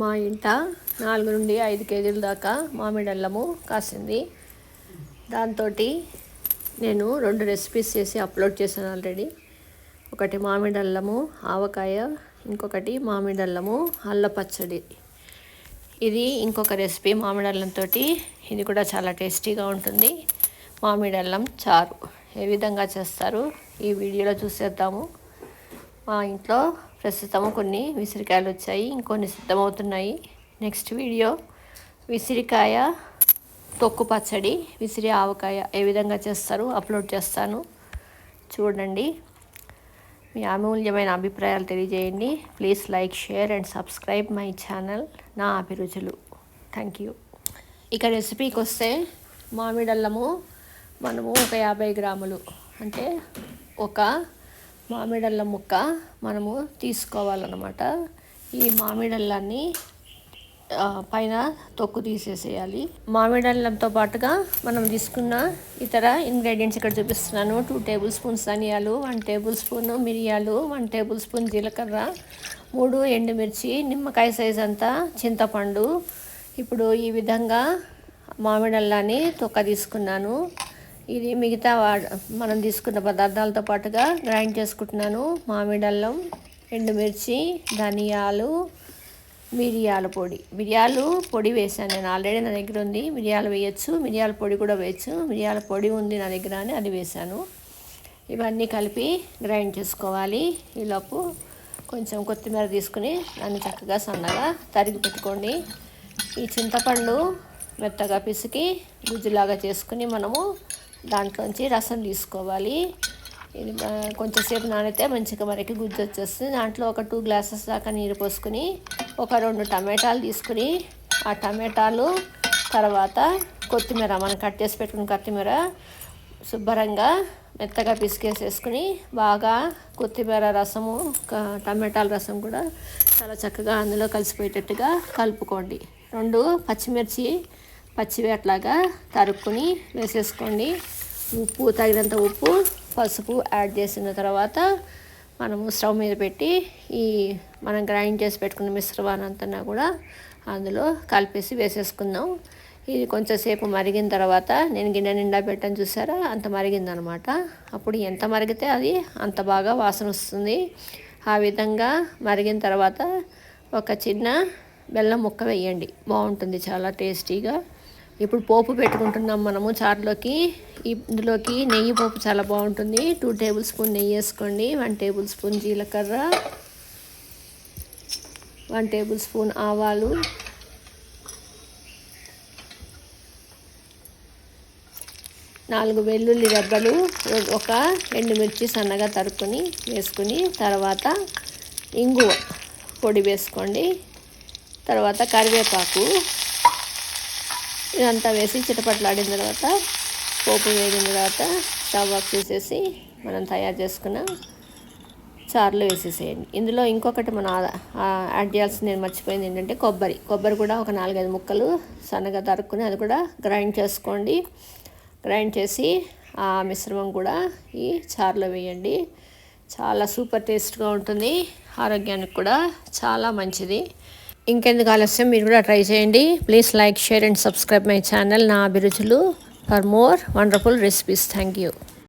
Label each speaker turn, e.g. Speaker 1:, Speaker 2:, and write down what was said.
Speaker 1: మా ఇంట నాలుగు నుండి ఐదు కేజీల దాకా మామిడి అల్లము కాసింది. దాంతో నేను రెండు రెసిపీస్ చేసి అప్లోడ్ చేశాను ఆల్రెడీ ఒకటి మామిడి అల్లము ఆవకాయ ఇంకొకటి మామిడి అల్లము అల్ల పచ్చడి. ఇది ఇంకొక రెసిపీ మామిడి అల్లంతో ఇది కూడా చాలా టేస్టీగా ఉంటుంది. మామిడి అల్లం చారు. ఏ విధంగా చేస్తారు? ఈ వీడియోలో చూసేద్దాము. మా ఇంట్లో ప్రస్తుతం కొన్ని విసిరికాయలు వచ్చాయి ఇంకొన్ని సిద్ధమవుతున్నాయి. నెక్స్ట్ వీడియో విసిరికాయ తొక్కు పచ్చడి విసిరి ఆవకాయ ఏ విధంగా చేస్తారు అప్లోడ్ చేస్తాను. చూడండి. మీ అమూల్యమైన అభిప్రాయాలు తెలియజేయండి. Please like share and subscribe my channel నా అభిరుచులు. థ్యాంక్ యూ ఇక రెసిపీకి వస్తే మామిడల్లము మనము ఒక యాభై గ్రాములు. అంటే ఒక మామిడల్ల ముక్క మనము తీసుకోవాలన్నమాట. ఈ మామిడల్లాన్ని పైన తొక్కు తీసేసేయాలి. మామిడల్లంతో పాటుగా మనం తీసుకున్న ఇతర ఇంగ్రీడియంట్స్ ఇక్కడ చూపిస్తున్నాను. టూ టేబుల్ స్పూన్స్ ధనియాలు వన్ టేబుల్ స్పూన్ మిరియాలు వన్ టేబుల్ స్పూన్ జీలకర్ర మూడు ఎండుమిర్చి నిమ్మకాయ సైజ్ అంతా చింతపండు. ఇప్పుడు ఈ విధంగా మామిడల్లాన్ని తొక్క తీసుకున్నాను. ఇది మిగతా మనం తీసుకున్న పదార్థాలతో పాటుగా గ్రైండ్ చేసుకుంటున్నాను. మామిడి అల్లం ఎండుమిర్చి ధనియాలు మిరియాల పొడి. మిరియాలు పొడి వేసాను నేను. ఆల్రెడీ నా దగ్గర ఉంది. మిరియాలు వేయచ్చు. మిరియాల పొడి కూడా వేయచ్చు. మిరియాల పొడి ఉంది నా దగ్గర అని అది వేసాను ఇవన్నీ కలిపి గ్రైండ్ చేసుకోవాలి. ఈలోపు కొంచెం కొత్తిమీర తీసుకుని దాన్ని చక్కగా సన్నగా తరిగి పెట్టుకోండి. ఈ చింతపండు మెత్తగా పిసికి గుజ్జులాగా చేసుకుని మనము దాంట్లోంచి రసం తీసుకోవాలి. ఇది కొంచెంసేపు నానితే మంచిగా మనకి గుజ్జు వచ్చేస్తుంది. దాంట్లో ఒక టూ గ్లాసెస్ దాకా నీరు పోసుకుని ఒక రెండు టమాటాలు తీసుకుని ఆ టమాటాలు తర్వాత కొత్తిమీర మనం కట్ చేసి పెట్టుకుని కొత్తిమీర శుభ్రంగా మెత్తగా పిసికేసేసుకుని బాగా కొత్తిమీర రసము టమాటాల రసం కూడా చాలా చక్కగా అందులో కలిసిపోయేటట్టుగా కలుపుకోండి. రెండు పచ్చిమిర్చి పచ్చివి అట్లాగా తరుక్కుని వేసేసుకోండి. ఉప్పు తగినంత ఉప్పు పసుపు యాడ్ చేసిన తర్వాత మనము స్టవ్ మీద పెట్టి ఈ మనం గ్రైండ్ చేసి పెట్టుకున్న మిశ్రమానంతా కూడా అందులో కలిపేసి వేసేసుకుందాం. ఇది కొంచెంసేపు మరిగిన తర్వాత నేను గిన్నె నిండా పెట్టని చూసారా? అంత మరిగిందనమాట. అప్పుడు ఎంత మరిగితే అది అంత బాగా వాసన వస్తుంది. ఆ విధంగా మరిగిన తర్వాత ఒక చిన్న బెల్లం ముక్క వేయండి. బాగుంటుంది చాలా టేస్టీగా. ఇప్పుడు పోపు పెట్టుకుంటున్నాం మనము చారులోకి ఇందులోకి నెయ్యి పోపు చాలా బాగుంటుంది. టూ టేబుల్ స్పూన్ నెయ్యి వేసుకోండి. వన్ టేబుల్ స్పూన్ జీలకర్ర. వన్ టేబుల్ స్పూన్ ఆవాలు. నాలుగు వెల్లుల్లి రెబ్బలు ఒక ఎండుమిర్చి సన్నగా తరుక్కుని వేసుకుని తర్వాత ఇంగువ పొడి వేసుకోండి. తర్వాత కరివేపాకు. ఇదంతా వేసి చిటపట్లాడిన తర్వాత పోపు వేగిన తర్వాత స్టవ్ ఆఫ్ చేసేసి మనం తయారు చేసుకున్న చారులో వేసేసేయండి. ఇందులో ఇంకొకటి మనం యాడ్ చేయాల్సింది నేను మర్చిపోయింది ఏంటంటే కొబ్బరి. కొబ్బరి కూడా ఒక నాలుగైదు ముక్కలు సన్నగా తరుక్కుని అది కూడా గ్రైండ్ చేసుకోండి. గ్రైండ్ చేసి ఆ మిశ్రమం కూడా ఈ చారులో వేయండి. చాలా సూపర్ టేస్ట్గా ఉంటుంది. ఆరోగ్యానికి కూడా చాలా మంచిది. ఇంకెందుకు ఆలస్యం? మీరు కూడా ట్రై చేయండి. Please like share and subscribe my channel. నా అభిరుచులు for more wonderful recipes. Thank you.